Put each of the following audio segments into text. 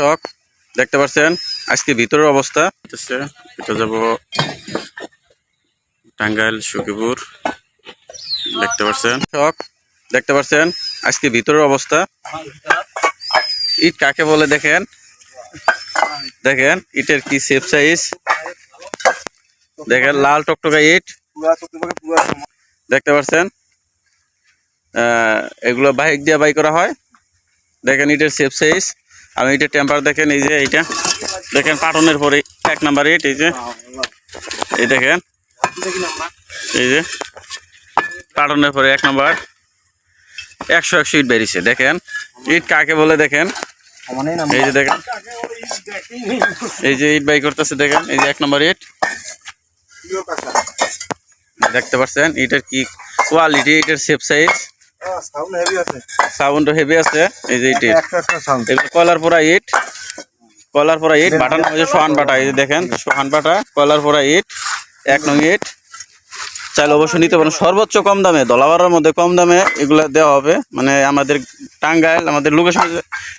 শখ দেখতে পাচ্ছেন আজকে ভিতরের অবস্থা। এটা যাব টাঙ্গাইল সুকিপুর দেখতে পাচ্ছেন শখ দেখতে পাচ্ছেন আজকে ভিতরের অবস্থা। ইট কাকে বলে দেখেন? দেখেন, ইটের কি সেফ সাইজ দেখেন, লাল টকটকা ইট। দেখতে পাচ্ছেন এগুলো বাইক দিয়ে বাই করা হয়। দেখেন, ইটের সেফ সাইজ আমি ইটের টেম্পার দেখেন, এই যে এইটা। দেখেন পাটনের পরে, এক নাম্বার ইট, এই যে। এই দেখেন। এই যে। পাটনের পরে এক নাম্বার। একশো একশো ইট বেরিয়েছে, দেখেন। ইট কাকে বলে, দেখেন। এই যে দেখেন। এই যে ইট বাই করতেছে, দেখেন। এই যে এক নম্বর ইট। দেখতে পাচ্ছেন, ইটের কি কোয়ালিটি ইটের সেফ সাইজ সাউন্ড হেভি আছে। এই যে ইটের। এগুলো কলার পোড়া ইট কলার পোড়া ইট বাটানো হয়েছে সোহান বাটা এই যে দেখেন সোহান বাটা কলার পোড়া ইট এক নং ইট। চাইলে অবশ্যই নিতে পারেন। সর্বোচ্চ কম দামে দলাবারের মধ্যে কম দামে এগুলো দেওয়া হবে। মানে আমাদের টাঙ্গাইল আমাদের লোকেশন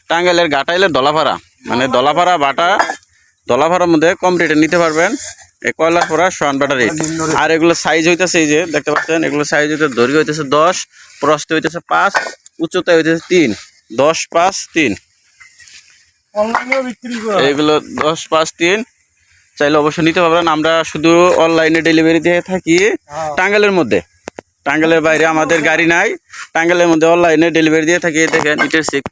টাঙ্গাইলের গাটাইলের দলাপাড়া। মানে দলাপাড়া বাটা দলাপাড়ার মধ্যে কম রেটে নিতে পারবেন। এই কয়লার পোড়া? সোহান বাটা রেট। আর এগুলো সাইজ হইতেছে এই যে দেখতে পাচ্ছেন এগুলো সাইজ হইতে দৈর্ঘ্য হইতেছে দশ প্রস্থ হইতেছে পাঁচ উচ্চতা হইতেছে তিন দশ পাঁচ তিন। এইগুলো দশ পাঁচ তিন। চাইলে অবশ্যই নিতে পারবেন। আমরা শুধু অনলাইনে ডেলিভারি দিয়ে থাকি টাঙ্গালের মধ্যে। টাঙ্গালের বাইরে আমাদের গাড়ি নাই। টাঙ্গালের মধ্যে অনলাইনে ডেলিভারি দিয়ে থাকি। দেখেন ইটের সেপ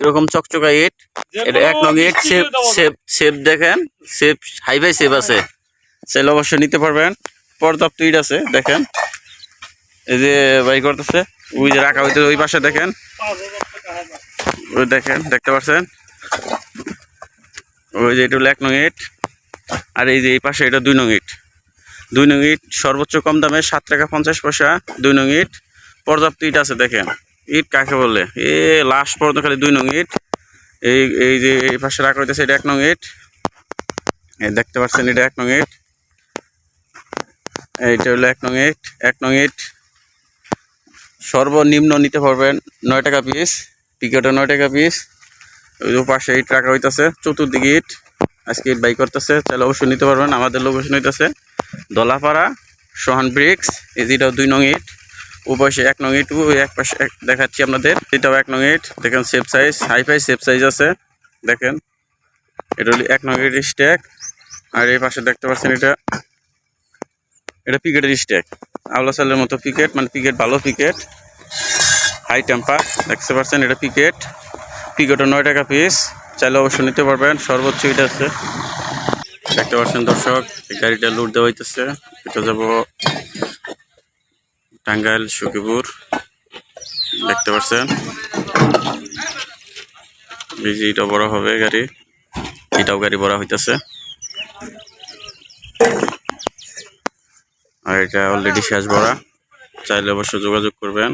এরকম চকচকা ইট। এটা এক নং ইট সেপ সেপ সেপ দেখেন। সেপ হাইফাই সেপ আছে। চাইলে অবশ্যই নিতে পারবেন। পর্যাপ্ত ইট আছে, দেখেন। এই যে বাই করতেছে, ওই যে রাখা হইতে ওই পাশে, দেখেন। ওই দেখেন, দেখতে পাচ্ছেন? ওই যে এটা হলো এক নং ইট, আর এই যে এই পাশে এটা দুই নং ইট। দুই নং ইট, সর্বোচ্চ কম দামে সাত টাকা পঞ্চাশ পয়সা, দুই নং ইট। পর্যাপ্ত ইট আছে, দেখেন। ইট কাকে বলে? এ লাস্ট পর্যন্ত খালি দুই নং ইট। এই এই যে এই পাশে রাখা হইতেছে, এটা এক নং ইট। দেখতে পাচ্ছেন, এটা এক নং ইট। এইটা হলো এক নং ইট, এক নং ইট। সর্বনিম্ন নিতে পারবেন নয় টাকা পিস পিকেটে নয় টাকা পিস ওই পাশে ইট রাখা হইতেছে, চতুর্দিকে ইট। আজকে ইট বাই করতেছে, তাহলে অবশ্যই নিতে পারবেন। আমাদের লোকেশন হইতেছে দলাপাড়া, সোহান ব্রিক্স। এই যেটাও দুই নং ইট। ও পাশে এক নং ইট এক পাশে দেখাচ্ছি আপনাদের। এটাও এক নং ইট। দেখেন shape size hi-fi shape size আছে। দেখেন। এটা হলো এক নং ইট স্ট্যাক আর এই পাশে দেখতে পাচ্ছেন এটা এটা পিকেটের স্ট্যাক আওলা চালের মতো পিকেট মানে পিকেট ভালো পিকেট হাই টেম্পার দেখতে পাচ্ছেন এটা পিকেট পিকেটও নয় টাকা পিস চাইলে অবশ্যই নিতে পারবেন। সর্বোচ্চ এটা আছে। দেখতে পাচ্ছেন দর্শক, এই গাড়িটা লুট দেওয়া হইতেছে। এটা যাব টাঙ্গাইল, সখীপুর। দেখতে পাচ্ছেন। এটা বড় হবে গাড়ি। এটাও গাড়ি বড় হইতেছে। এটা অলরেডি শেষ ভরা চাইলে অবশ্য যোগাযোগ করবেন।